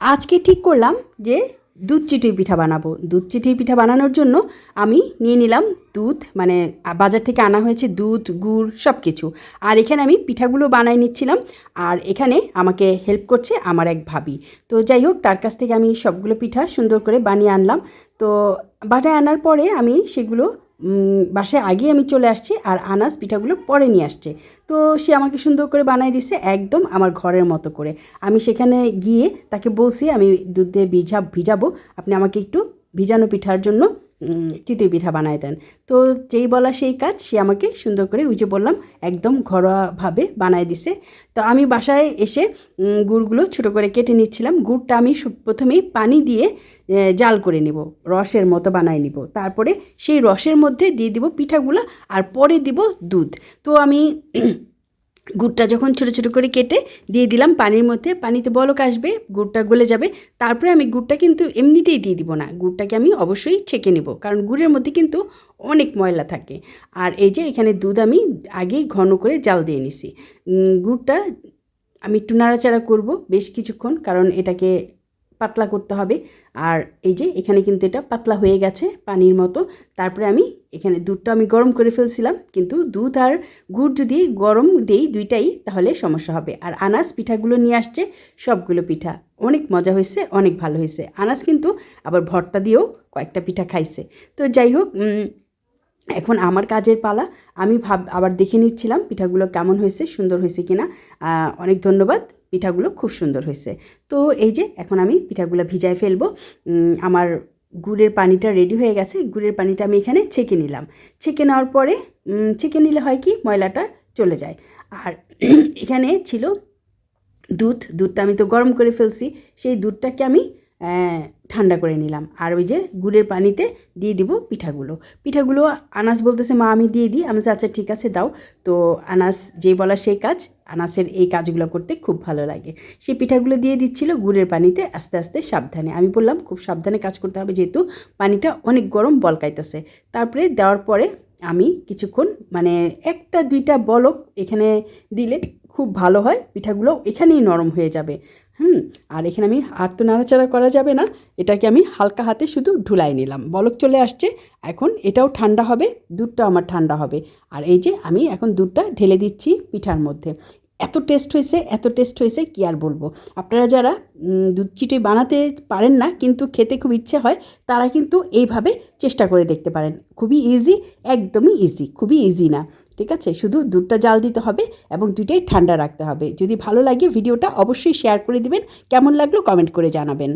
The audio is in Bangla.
আজকে ঠিক করলাম যে দুধ চিটির পিঠা বানাবো। দুধ চিটির পিঠা বানানোর জন্য আমি নিয়ে নিলাম দুধ মানে বাজার থেকে আনা হয়েছে দুধ, গুড় সব কিছু আর এখানে আমি পিঠাগুলো বানাই নিচ্ছিলাম, আর এখানে আমাকে হেল্প করছে আমার এক ভাবি। তো যাই হোক, তার কাছ থেকে আমি সবগুলো পিঠা সুন্দর করে বানিয়ে আনলাম। তো বাটায় আনার পরে আমি সেগুলো বাসায় আগে আমি চলে আসছি আর আনাজ পিঠাগুলো পরে নিয়ে আসছে। তো সে আমাকে সুন্দর করে বানাই দিছে একদম আমার ঘরের মতো করে। আমি সেখানে গিয়ে তাকে বলছি, আমি দুধ দিয়ে ভিজা ভিজাবো। আপনি আমাকে একটু ভিজানো পিঠার জন্য চিতই পিঠা বানায় দেন। তো যেই বলা সেই কাজ, সে আমাকে সুন্দর করে যে বললাম, একদম ঘরোয়াভাবে বানায় দিছে। তো আমি বাসায় এসে গুড়গুলো ছোটো করে কেটে নিচ্ছিলাম। গুড়টা আমি প্রথমেই পানি দিয়ে জাল করে নেব, রসের মতো বানায় নিব। তারপরে সেই রসের মধ্যে দিয়ে দিব পিঠাগুলো, আর পরে দিব দুধ। তো আমি গুড়টা যখন ছোটো ছোটো করে কেটে দিয়ে দিলাম পানির মধ্যে, পানিতে বলক আসবে, গুড়টা গলে যাবে। তারপরে আমি গুড়টা কিন্তু এমনিতেই দিয়ে দিব না। গুড়টাকে আমি অবশ্যই ছেঁকে নেব, কারণ গুড়ের মধ্যে কিন্তু অনেক ময়লা থাকে। আর এই যে এখানে দুধ আমি আগেই ঘন করে জাল দিয়ে নিছি। গুড়টা আমি একটু নাড়াচাড়া করব বেশ কিছুক্ষণ, কারণ এটাকে পাতলা করতে হবে। আর এই যে এখানে কিন্তু এটা পাতলা হয়ে গেছে পানির মতো। তারপরে আমি এখানে দুধটা আমি গরম করে ফেলছিলাম। কিন্তু দুধ আর গুড় যদি গরম দেই দুইটাই, তাহলে সমস্যা হবে। আর আনাস পিঠাগুলো নিয়ে আসছে সবগুলো পিঠা। অনেক মজা হয়েছে, অনেক ভালো হয়েছে। আনাস কিন্তু আবার ভর্তা দিয়েও কয়েকটা পিঠা খাইছে। তো যাই হোক এখন আমার কাজের পালা। আমি ভাব, আবার দেখে নিচ্ছিলাম পিঠাগুলো কেমন হয়েছে, সুন্দর হয়েছে কিনা। অনেক ধন্যবাদ। পিঠাগুলো খুব সুন্দর হয়েছে। তো এই যে এখন আমি পিঠাগুলো ভিজায় ফেলব। আমার গুড়ের পানিটা রেডি হয়ে গেছে। গুড়ের পানিটা আমি এখানে ছেঁকে নিলাম। ছেঁকে নেওয়ার পরে ছেঁকে নিলে হয় কি? ময়লাটা চলে যায়। আর এখানে ছিল দুধ। দুধটা আমি তো গরম করে ফেলছি। সেই দুধটাকে আমি ঠান্ডা করে নিলাম। আর ওই যে গুড়ের পানিতে দিয়ে দিব পিঠাগুলো। পিঠাগুলো আনাস বলতেছে, মা, আমি দিয়ে দিই। আমি আচ্ছা ঠিক আছে, দাও। তো আনাস যে বলা সেই কাজ। আনাসের এই কাজগুলো করতে খুব ভালো লাগে। সেই পিঠাগুলো দিয়ে দিচ্ছিল গুড়ের পানিতে আস্তে আস্তে সাবধানে। আমি বললাম, খুব সাবধানে কাজ করতে হবে যেহেতু পানিটা অনেক গরম বলকাইতেছে। তারপরে দেওয়ার পরে আমি কিছুক্ষণ মানে একটা দুইটা বলক এখানে দিলে খুব ভালো হয়, পিঠাগুলো এখানেই নরম হয়ে যাবে। হুম, আর এখানে আমি আর তো নাড়াচাড়া করা যাবে না, এটাকে আমি হালকা হাতে শুধু ঢুলাই নিলাম। বলক চলে আসছে, এখন এটাও ঠান্ডা হবে দুধটা আমার ঠান্ডা হবে। আর এই যে আমি এখন দুধটা ঢেলে দিচ্ছি পিঠার মধ্যে। এত টেস্ট হয়েছে, এত টেস্ট হয়েছে, কি আর বলব? আপনারা যারা দুধ চিটে বানাতে পারেন না, কিন্তু খেতে খুব ইচ্ছে হয়, তারা কিন্তু এইভাবে চেষ্টা করে দেখতে পারেন। খুবই ইজি একদমই ইজি খুবই ইজি না। ঠিক আছে? শুধু দুধটা জাল দিতে হবে এবং দুইটাই ঠান্ডা রাখতে হবে। যদি ভালো লাগে ভিডিওটা, অবশ্যই শেয়ার করে দিবেন। কেমন লাগল কমেন্ট করে জানাবেন